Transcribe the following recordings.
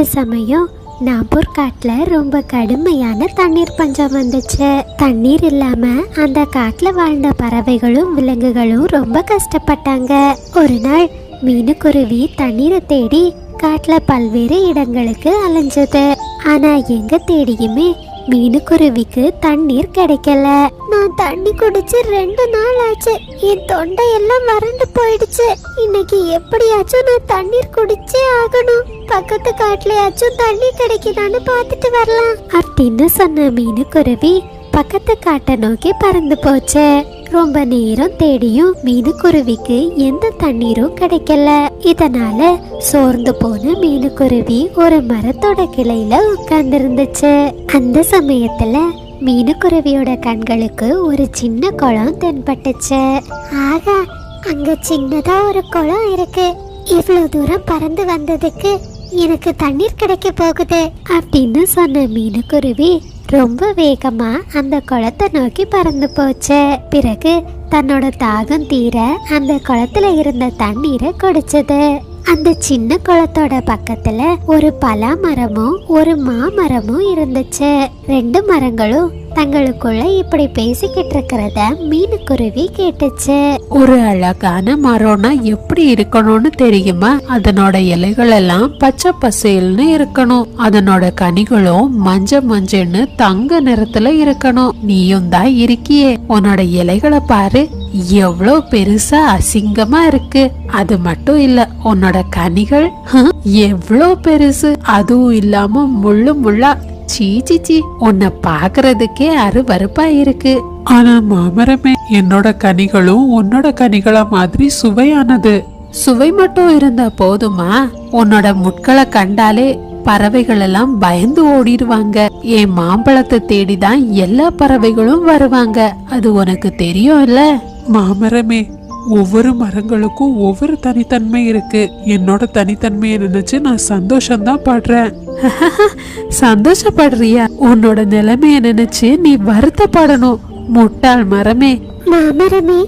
ஒரு சமயம் நாப்பூர் காட்டில் ரொம்ப கடுமையான தண்ணீர் பஞ்சம் வந்துச்சு. தண்ணீர் இல்லாம அந்த காட்டில் வாழ்ந்த பறவைகளும் விலங்குகளும் ரொம்ப கஷ்டப்பட்டாங்க. ஒரு நாள் மீனுக்குருவி தண்ணீரை தேடி காட்டில் பல்வேறு இடங்களுக்கு அலைஞ்சது. ஆனா எங்க தேடியுமே மீனுக்குருவிக்கு தண்ணீர் கிடைக்கல. நான் தண்ணி குடிச்சு ரெண்டு நாள் ஆச்சு. என் தொண்டை எல்லாம் வறண்டு போயிடுச்சு. இன்னைக்கு எப்படியாச்சும் நான் தண்ணீர் குடிச்சே ஆகணும். பக்கத்து காட்டுலயாச்சும் தண்ணி கிடைக்குதான்னு பார்த்துட்டு வரலாம். அப்படின்னு சொன்ன மீனுக்குருவி பக்கத்து காட்டை நோக்கி பறந்து போச்சு. ரொம்ப நேரம் தேடியும் மீனுக்குருவிக்கு எந்த தண்ணீரும் கிடைக்கல. இதனால சோர்ந்து போன மீனுக்குருவி ஒரு மரத்தோட கிளையில உட்கார்ந்திருந்துச்சு. அந்த சமயத்துல மீனுக்குருவியோட கண்களுக்கு ஒரு சின்ன குளம் தென்பட்டுச்சு. ஆகா அங்க சின்னதா ஒரு குளம் இருக்கு. இவ்வளவு தூரம் பறந்து வந்ததுக்கு எனக்கு தண்ணீர் கிடைக்க போகுது அப்படின்னு சொன்ன மீனுக்குருவி ரொம்ப வேகமா அந்த குளத்தை நோக்கி பறந்து போச்சு. பிறகு தன்னோட தாகம் தீர அந்த குளத்துல இருந்த தண்ணீரை குடிச்சது. அந்த சின்ன குளத்தோட பக்கத்துல ஒரு பலா மரமும் ஒரு மாமரமும் இருந்துச்சு. ரெண்டு மரங்களும் தங்களுக்குள்ள இப்படி பேசிக்கிட்டு இருக்கிறத மீனுக்குருவி கேட்டுச்சு. ஒரு அழகான மரம்னா எப்படி இருக்கணும்னு தெரியுமா? அதனோட இலைகள் எல்லாம் பச்சை பசேல்னு இருக்கணும். அதனோட கனிகளும் மஞ்ச மஞ்சன்னு தங்க நிறத்துல இருக்கணும். நீயும் தான் இருக்கியே. உன்னோட இலைகளை பாரு. எவ்வளோ பெருசா அசிங்கமா இருக்கு. அது மட்டும் இல்ல உன்னோட கனிகள் எவ்வளோ பெருசு. அதுவும் இல்லாம முள்ளு முள்ளா சீ சீ சீ உன்னை பாக்குறதுக்கே அருவருப்பா இருக்கு. ஆனா மாமரமே என்னோட கனிகளும் உன்னோட கனிகள மாதிரி சுவையானது. சுவை மட்டும் இருந்தா போதுமா? உன்னோட முட்களை கண்டாலே பறவைகள் எல்லாம் பயந்து ஓடிடுவாங்க. என் மாம்பழத்தை தேடிதான் எல்லா பறவைகளும் வருவாங்க. அது உனக்கு தெரியும் இல்ல மாமரமே. ஒவ்வொரு மரங்களுக்கும் ஒவ்வொரு தனித்தன்மை இருக்கு. என்னோட தனித்தன்மையை நினைச்சு நான் சந்தோஷம்தான் படுறேன். சந்தோஷப்படுறியா? உன்னோட நிலைமைய நினைச்சு நீ வருத்தப்படணும். முட்டாள் மரமே. மாமரமே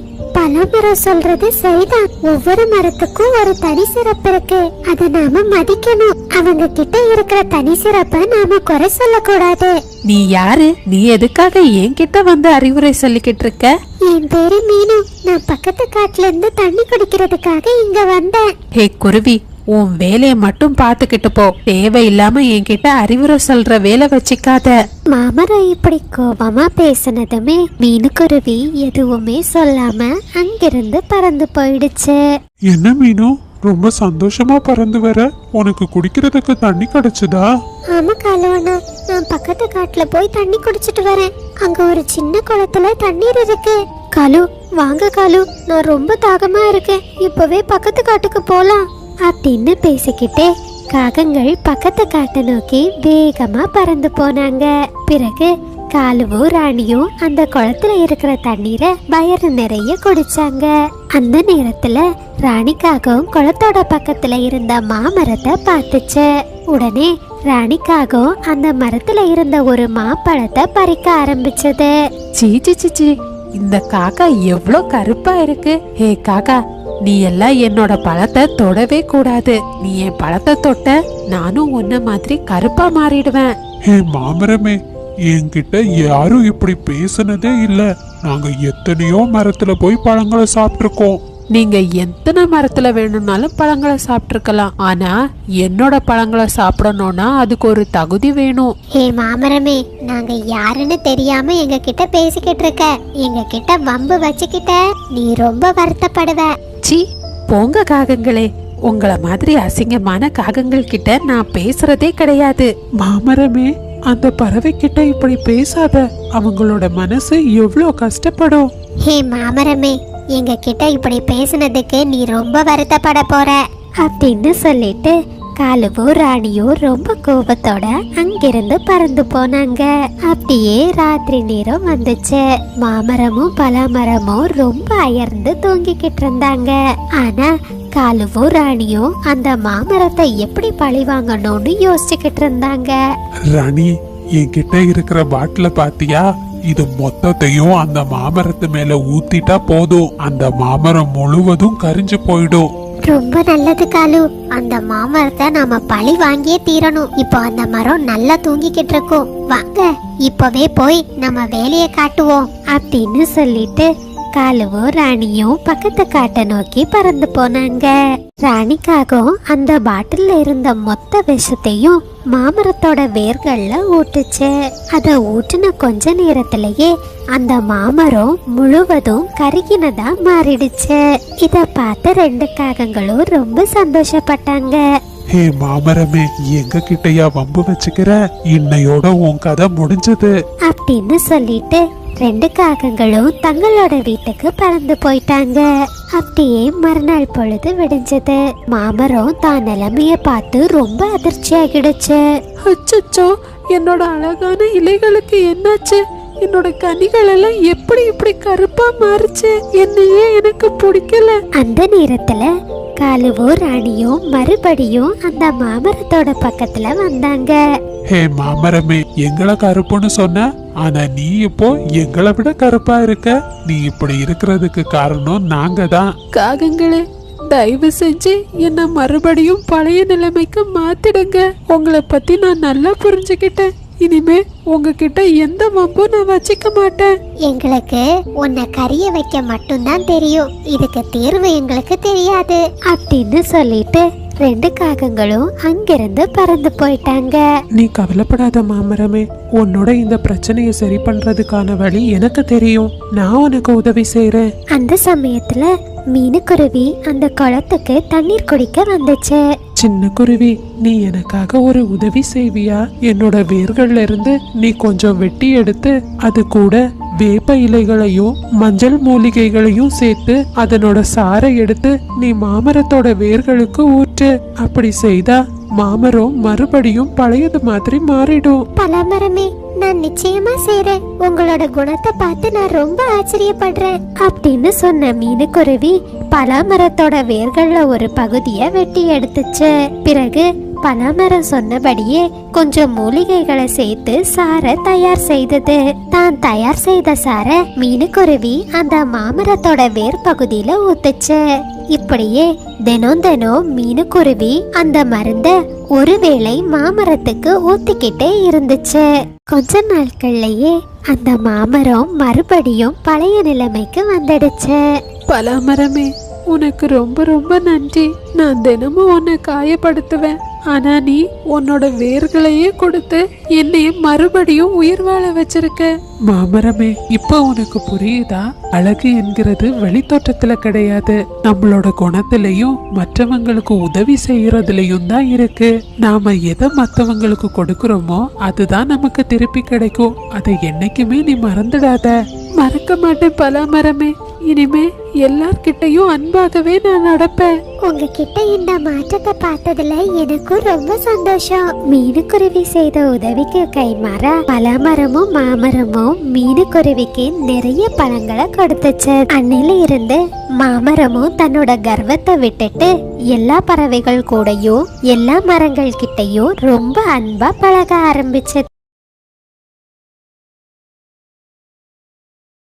பலாமரம் சொல்றது சரிதான். ஒவ்வொரு மரத்துக்கும் ஒரு தனி சிறப்பு இருக்கு. அத நாம மதிக்கணும். அவங்க கிட்ட இருக்கிற தனி சிறப்பை நாம குறை சொல்லக்கூடாது. நீ யாரு? நீ எதுக்காக என்கிட்ட வந்து அறிவுரை சொல்லிக்கிட்டு இருக்க? என் பேரு மீனு. நான் பக்கத்து காட்டுல இருந்து தண்ணி குடிக்கிறதுக்காக இங்க வந்தேன். ஹே குருவி. உன் வேலைய மட்டும் பாத்துக்கிட்டு போ. தேவையில்லாம என்கிட்ட அறிவுரை சொல்ற வேலை வச்சுக்காத. மாமரம் இப்படி கோபமா பேசினதுமே மீனுக்குருவி எதுவுமே சொல்லாம அங்கிருந்து பறந்து போயிடுச்சு. என்ன மீனு? ரொம்ப சந்தோஷமா பறந்து வர? உனக்கு குடிக்கிறதுக்கு தண்ணி கிடைச்சதா? ஆமா காலவண்ணா நான் பக்கத்து காட்டுல போய் தண்ணி குடிச்சிட்டு வரேன். அங்க ஒரு சின்ன குளத்துல தண்ணீர் இருக்கு. காலு வாங்க காலு. நான் ரொம்ப தாகமா இருக்கேன். இப்பவே பக்கத்து காட்டுக்கு போலாம். அப்படின்னு பேசிக்கிட்டே காகங்கள் பக்கத்து காட்டை நோக்கி வேகமா பறந்து போனாங்க. பிறகு காலுவும் ராணியும் அந்த குளத்துல இருக்கிற தண்ணீரை வயறு நிறைய குடிச்சாங்க. அந்த நேரத்துல ராணிக்காகவும் குளத்தோட பக்கத்துல இருந்த மாமரத்தை பார்த்துச்சு. உடனே ராணிக்காகவும் அந்த மரத்துல இருந்த ஒரு மாப்பழத்தை பறிக்க ஆரம்பிச்சது. சீச்சி சீச்சி இந்த காக்கா எவ்வளோ கருப்பா இருக்கு. ஹே காக்கா நீ எல்லாம் என்னோட பழத்தை தொடவே கூடாது. நீ என் பழத்தை தொட்ட நானும் உன்ன மாதிரி கருப்பா மாறிடுவேன். ஏ மாமரமே என்கிட்ட யாரும் இப்படி பேசுனதே இல்ல. நாங்க எத்தனையோ மரத்துல போய் பழங்களை சாப்பிட்டுருக்கோம். நீங்க எத்தனை மரத்துல வேணும்னாலும் பழங்களை சாப்பிட்டுருக்கலாம். ஆனா என்னோட பழங்களை சாப்பிடணும்னா அதுக்கு ஒரு தகுதி வேணும். ஏ மாமரமே நாங்க யாருன்னு தெரியாம எங்க கிட்ட பேசிக்கிட்டு இருக்க. எங்க கிட்ட வம்பு வச்சுக்கிட்ட. நீ ரொம்ப வருத்தப்படுவ. சி போங்க காகங்களே. உங்கள மாதிரி அசிங்கமான காகங்கள் கிட்ட நான் பேசுறதே கிடையாது. மாமரமே அந்த பறவை கிட்ட இப்படி பேசாத. அவங்களோட மனசு எவ்வளோ கஷ்டப்படும். ஹே மாமரமே எங்க கிட்ட இப்படி பேசுனதுக்கு நீ ரொம்ப வருத்தப்பட போற. அப்படின்னு சொல்லிட்டு காலுவும் ராணியும் ரொம்ப கோபத்தோட அங்கிருந்து பறந்து போனாங்க. அப்படியே ராத்திரி நேரம் வந்துச்சு. மாமரமும் பலாமரமும் ரொம்ப அயர்ந்து தூங்கிக்கிட்டு இருந்தாங்க. ஆனா காலுவும் ராணியும் அந்த மாமரத்தை எப்படி பழி வாங்கணும்னு யோசிச்சுக்கிட்டு இருந்தாங்க. ராணி என்கிட்ட இருக்கிற பாட்டில பாத்தியா? இது மொத்தத்தையும் அந்த மாமரத்து மேல ஊத்திட்டா போதும். அந்த மாமரம் முழுவதும் கரிஞ்சு போயிடும். ரொம்ப நல்லது காலு. அந்த மாமரத்தை நாம பழி வாங்கியே தீரணும். இப்போ அந்த மரம் நல்லா தூங்கிக்கிட்டு இருக்கும். வாங்க இப்பவே போய் நம்ம வேலையை காட்டுவோம் அப்படின்னு சொல்லிட்டு காலுவும் ராணியும் பக்கத்து காட்டை நோக்கி பறந்து போனாங்க. ராணிக்காகவும் அந்த பாட்டில்ல இருந்த மொத்த விஷத்தையும் மாமரத்தோட வேர்கள்ல ஊட்டுச்சு. அத ஊட்டுன கொஞ்ச நேரத்திலேயே அந்த மாமரம் முழுவதும் கருகினதா மாறிடுச்சு. இத பார்த்த ரெண்டு காகங்களும் ரொம்ப சந்தோஷப்பட்டாங்க. ஹே மாமரமே எங்க கிட்டயா வம்பு வச்சுக்கிற? இன்னையோட உன் கதை முடிஞ்சது. அப்படின்னு சொல்லிட்டு ரெண்டு காகங்களும் தங்களோட வீட்டுக்கு பறந்து போயிட்டாங்க. அப்படியே மறுநாள் பொழுது விடிஞ்சது. மாமரம் தான் நிலைமைய பார்த்து ரொம்ப அதிர்ச்சி ஆகிடுச்சு. அச்சச்சோ என்னோட அழகான இலைகளுக்கு என்னாச்சு? என்னோட கனிகள் எல்லாம் எப்படி இப்படி கருப்பா மாறுச்சு? என்னையே எனக்கு பிடிக்கல. அந்த நேரத்துல காலுவும் ராணியும் மறுபடியும் அந்த மாமரத்தோட பக்கத்துல வந்தாங்க. ஹே மாமரமே எங்களை கருப்புன்னு சொன்ன ஆனா நீ இப்போ எங்களை விட கருப்பா இருக்க. நீ இப்படி இருக்கிறதுக்கு காரணம் நாங்க தான் காகங்களே தயவு செஞ்சு என்ன மறுபடியும் பழைய நிலைமைக்கு மாத்திடுங்க. உங்களை பத்தி நான் நல்லா புரிஞ்சுக்கிட்டேன். இனிமே உங்ககிட்ட எந்த வம்பும் நான் வச்சுக்க மாட்டேன். எங்களுக்கு உன்னை கரிய வைக்க மட்டும்தான் தெரியும். இதுக்கு தீர்வு எங்களுக்கு தெரியாது. அப்படின்னு சொல்லிட்டு ரெண்டு காகங்களும் அங்கிருந்து பறந்து போயிட்டாங்க. நீ கவலைப்படாத மாமரமே உன்னோட இந்த பிரச்சனையை சரி பண்றதுக்கான வழி எனக்கு தெரியும். நான் உனக்கு உதவி செய்றேன். அந்த சமயத்துல மீனுக்குருவி அந்த குளத்துக்கு தண்ணீர் குடிக்க வந்துச்சு. சின்ன குருவி நீ எனக்காக ஒரு உதவி செய்வியா? என்னோட வேர்கள்ல இருந்து நீ கொஞ்சம் வெட்டி எடுத்து அது கூட வேப்ப இலைகளையும் மஞ்சள் மூலிகைகளையும் சேர்த்து அதனோட சாறை எடுத்து நீ மாமரத்தோட வேர்களுக்கு ஊற்று. அப்படி செய்தா மாமரம் மறுபடியும் பழையது மாதிரி மாறிடும். பலாமரமே நான் நிச்சயமா செய்றேன். உங்களோட குணத்தை பார்த்து நான் ரொம்ப ஆச்சரியப்படுறேன். அப்படின்னு சொன்ன மீனுக்குருவி பலாமரத்தோட வேர்கள்ல ஒரு பகுதியை வெட்டி எடுத்துச்சு. பிறகு பலாமரம் சொன்னபடியே கொஞ்சம் மூலிகைகளை சேர்த்து சாரை தயார் செய்தது. தான் தயார் செய்த சாரை மீனுக்குருவி அந்த மாமரத்தோட வேர் பகுதியில ஊத்துச்சு. இப்படியே தினம் தினம் மீனுக்குருவி அந்த மருந்த ஒருவேளை மாமரத்துக்கு ஊத்திக்கிட்டே இருந்துச்சு. கொஞ்ச நாட்கள்லயே அந்த மாமரம் மறுபடியும் பழைய நிலைமைக்கு வந்துடுச்சு. பலாமரமே உனக்கு ரொம்ப ரொம்ப நன்றி. நான் தினமும் உன்னை காயப்படுத்துவேன். ஆனா நீ உன்னோட வேர்களையே கொடுத்து என்னைய மறுபடியும் உயிர் வாழ வச்சிருக்க. மாமரமே இப்ப உனக்கு புரியுதா? அழகு என்கிறது வெளித்தோற்றத்துல கிடையாது. நம்மளோட குணத்திலையும் மற்றவங்களுக்கு உதவி செய்யறதுலயும் தான் இருக்கு. நாம எதை மத்தவங்களுக்கு கொடுக்கறோமோ அதுதான் நமக்கு திருப்பி கிடைக்கும். அதை என்னைக்குமே நீ மறந்துடாத. மறக்க மாட்டேன் பலாமரமே. இனிமே எல்லார்கிட்டையும் அன்பாகவே நான் நடப்பேன். உங்ககிட்ட இந்த மாற்றத்தை பார்த்ததுல எனக்கும் ரொம்ப சந்தோஷம். மீனுக்குருவி செய்த உதவிக்கு கைமாற பலமரமும் மாமரமும் மீனுக்குருவிக்கு நிறைய பழங்களை கொடுத்துச்சு. அன்னில இருந்து மாமரமும் தன்னோட கர்வத்தை விட்டுட்டு எல்லா பறவைகள் கூடயும் எல்லா மரங்கள் கிட்டையும் ரொம்ப அன்பா பழக ஆரம்பிச்சு